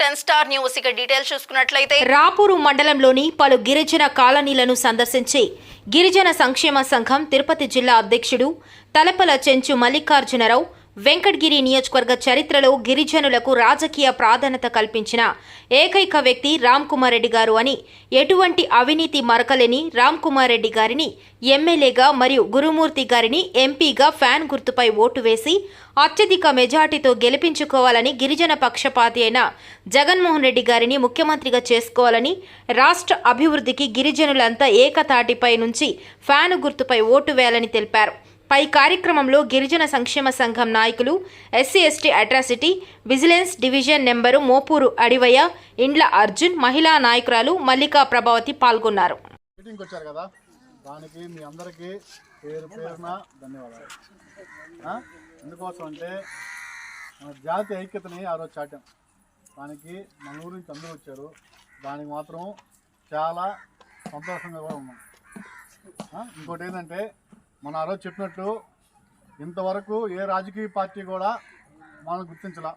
Ten star news. ఇక details చూసుకున్నట్లయితే రాపూరు మండలంలోని పలు గిరిజన కాలనీలను సందర్శించి గిరిజన సంక్షేమ సంఘం తిరుపతి జిల్లా అధ్యక్షుడు తలపల చెంచు మల్లికార్జునరావు వెంకటగిరి నియోజకవర్గ చరిత్రలో గిరిజనులకు రాజకీయ ప్రాధాన్యత కల్పించిన ఏకైక వ్యక్తి రామ్ కుమార్ రెడ్డి గారు అని ఎటువంటి అవినీతి మరకలేని రామ్ కుమార్ రెడ్డి గారిని ఎమ్మెల్యేగా మరియు గురుమూర్తి గారిని ఎంపీగా ఫ్యాన్ గుర్తుపై ఓటు వేసి అత్యధిక మెజార్టీతో గెలిపించుకోవాలని గిరిజన పక్షపాతి అయిన జగన్మోహన్ రెడ్డి గారిని ముఖ్యమంత్రిగా చేసుకోవాలని రాష్ట్ర అభివృద్ధికి గిరిజనులంతా ఏకతాటిపై నుంచి ఫ్యాను గుర్తుపై ఓటు వేయాలని తెలిపారు. పై కార్యక్రమంలో గిరిజన సంక్షేమ సంఘం నాయకులు SC ST atrocity vigilance division number Mopur Adivaiah Indla Arjun మహిళా నాయకురాలు మల్లికా ప్రభావతి పాల్గొన్నారు. కదా? దానికి మీ అందరికీ పేరు పేరున ధన్యవాదాలు. ఎందుకోసం అంటే మన జాతి ఐక్యతని ఆ రోజు చాటాం. దానికి మన ఊరి నుంచి అందరూ వచ్చారు. దానికి మాత్రం చాలా సంతోషంగా కూడా ఉన్నాం. ఇంకోటి ఏంటంటే మన ఆ రోజు చెప్పినట్టు ఇంతవరకు ఏ రాజకీయ పార్టీ కూడా మనం గుర్తించలా.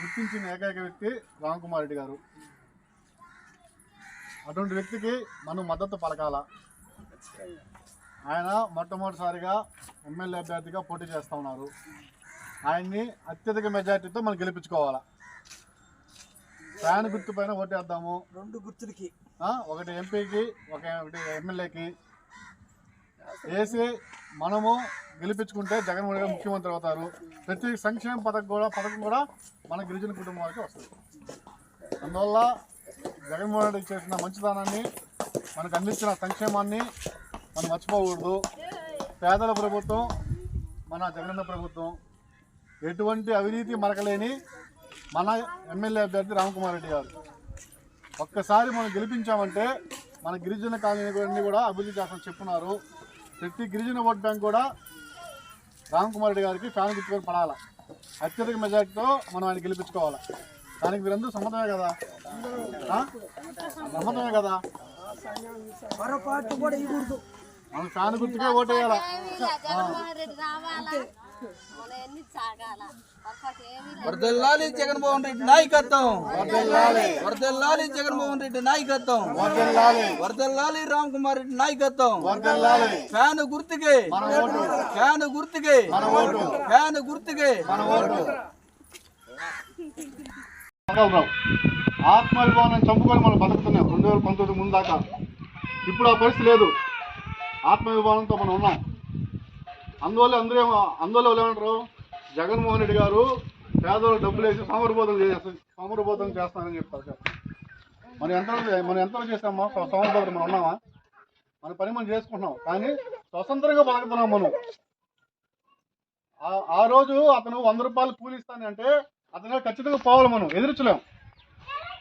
గుర్తించిన ఏకైక వ్యక్తి రామ్ కుమార్ రెడ్డి గారు. అటువంటి వ్యక్తికి మనం మద్దతు పలకాల. ఆయన మొట్టమొదటిసారిగా ఎమ్మెల్యే అభ్యర్థిగా పోటీ చేస్తూ ఉన్నారు. ఆయన్ని అత్యధిక మెజార్టీతో మనం గెలిపించుకోవాలా. ఫ్యాన్ గుర్తు పైన ఓటేద్దాము. రెండు గుర్తులకి. ఒకటి ఎంపీకి ఒక ఒకటి ఎమ్మెల్యేకి వేసి మనము గెలిపించుకుంటే జగన్మోహన్ గారు ముఖ్యమంత్రి అవుతారు. ప్రతి సంక్షేమ పథకం కూడా పథకం కూడా మన గిరిజన కుటుంబానికి వస్తుంది. అందువల్ల జగన్మోహన్ రెడ్డి చేసిన మంచిదానాన్ని మనకు అందించిన సంక్షేమాన్ని మనం మర్చిపోకూడదు. పేదల ప్రభుత్వం మన జగనన్న ప్రభుత్వం ఎటువంటి అవినీతి మరకలేని మన ఎమ్మెల్యే అభ్యర్థి రామకుమార్ రెడ్డి గారు. ఒక్కసారి మనం గెలిపించామంటే మన గిరిజన కాలనీ కూడా అభివృద్ధి చేస్తామని చెప్పున్నారు. ప్రతి గిరిజన ఓట్ బ్యాంక్ కూడా రామ్ కుమార్ రెడ్డి గారికి ఫ్యాన్ గుర్తుకొని పడాలి. అత్యధిక మెజార్టీతో మనం ఆయన గెలిపించుకోవాలి. దానికి మీరందరూ సమ్మతమే కదా? సమ్మతమే కదా? మనం ఫ్యాన్ గుర్తుకే ఓటేయాలా. వర్దెల్లాలి జగన్మోహన్ రెడ్డి నాయకత్వం. వర్దెల్లాలి. జగన్మోహన్ రెడ్డి నాయకత్వం. వర్దెల్లాలి. రామ్ కుమార్ రెడ్డి నాయకత్వం. ఫ్యాన్ గుర్తుకే. మన ఓటు. ఫ్యాన్ గుర్తుకే. మన ఓటు. ఫ్యాన్ గుర్తుకే. మన ఓటు. రావు ఆత్మాభిమానం చంపుకొని మనం బతుకుతున్నాం. రెండు వేల పంతొమ్మిది ముందు దాకా. ఇప్పుడు ఆ పరిస్థితి లేదు. ఆత్మాభిమానంతో మనం ఉన్నాం. అందువల్ల అందరూ ఏమో అందువల్ల వాళ్ళు ఏమంటారు? జగన్మోహన్ రెడ్డి గారు పేదవాళ్ళు డబ్బులు వేసి సమర్బోధం చేస్తారు సమరబోధం చేస్తానని చెప్తారు మనం ఎంత మనం ఎంత చేసామా సమరబోధం మనం ఉన్నామా? మన పని మనం చేసుకుంటున్నాం. కానీ స్వతంత్రంగా బతుకుతున్నాం మనం. ఆ- రోజు అతను వంద రూపాయలు కూలి ఇస్తాను అంటే అతను ఖచ్చితంగా పోవాలి మనం. ఎదుర్చలేం.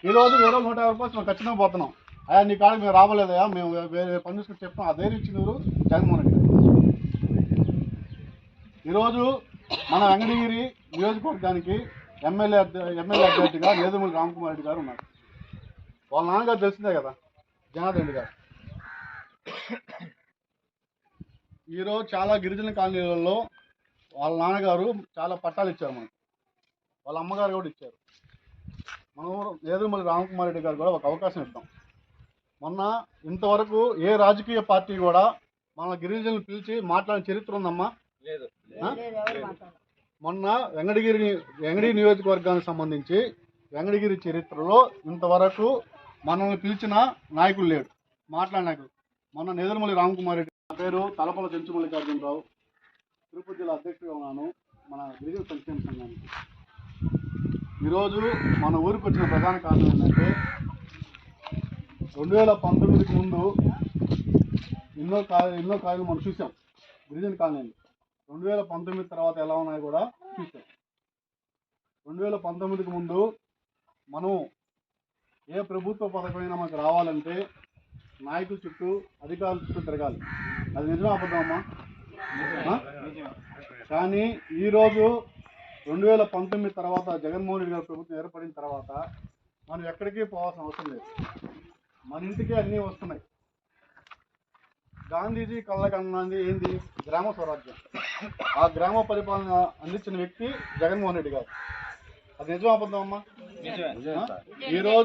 ఈ రోజు వేరే నూట యాభై రూపాయలు మనం ఖచ్చితంగా పోతున్నాం. అయ్యా నీ కాడికి మేము రావలేదయా మేము వేరే పని చూసుకుని చెప్తాం. ఆ ధైర్యం ఇచ్చిన ఎవరు? జగన్మోహన్ రెడ్డి ఈరోజు మన వెంకటగిరి నియోజకవర్గానికి ఎమ్మెల్యే ఎమ్మెల్యే అభ్యర్థిగా నేదుమూలి రామకుమార్ రెడ్డి గారు ఉన్నారు. వాళ్ళ నాన్నగారు తెలిసిందే కదా జనార్దన్ రెడ్డి గారు. ఈరోజు చాలా గిరిజన కాలనీలలో వాళ్ళ నాన్నగారు చాలా పట్టాలు ఇచ్చారు మనకు. వాళ్ళ అమ్మగారు కూడా ఇచ్చారు. మనం నేదుమల్లి రామకుమార్ రెడ్డి గారు కూడా ఒక అవకాశం ఇద్దాం. మొన్న ఇంతవరకు ఏ రాజకీయ పార్టీ కూడా మన గిరిజనులు పిలిచి మాట్లాడిన చరిత్ర ఉందమ్మా? లేదు. మొన్న వెంకటగిరి వెంకటగిరి నియోజకవర్గానికి సంబంధించి వెంకటగిరి చరిత్రలో ఇంతవరకు మనల్ని పిలిచిన నాయకులు లేడు. మాట్లాడిన నాయకులు మొన్న నేదురుమల్లి రామకుమార్ రెడ్డి నా పేరు తలపల చెంచు మల్లికార్జునరావు. తిరుపతి జిల్లా అధ్యక్షుడిగా ఉన్నాను. మన గిరిజన సంక్షేమ సంఘానికి. ఈరోజు మన ఊరికి వచ్చిన ప్రధాన కారణం ఏంటంటే రెండు వేల పంతొమ్మిదికి ముందు ఎన్నో కా ఎన్నో కాయలు మనం చూసాం గిరిజన కాలనీలు రెండు వేల పంతొమ్మిది తర్వాత ఎలా ఉన్నాయో కూడా చూసాం రెండు వేల పంతొమ్మిదికి ముందు మనం ఏ ప్రభుత్వ పథకమైనా మనకు రావాలంటే నాయకుల చుట్టూ అధికారుల చుట్టూ తిరగాలి. అది నిజమే అబద్ధమమ్మా కానీ ఈరోజు రెండు వేల పంతొమ్మిది తర్వాత జగన్మోహన్ రెడ్డి గారి ప్రభుత్వం ఏర్పడిన తర్వాత మనం ఎక్కడికి పోవాల్సిన అవసరం లేదు. మన ఇంటికి అన్నీ వస్తున్నాయి. గాంధీజీ కళ్ళకన్నది ఏంది? గ్రామ స్వరాజ్యం. ఆ గ్రామ పరిపాలన అందించిన వ్యక్తి జగన్మోహన్ రెడ్డి గారు. అది నిజం అబద్ధం అమ్మా ఈ రోజు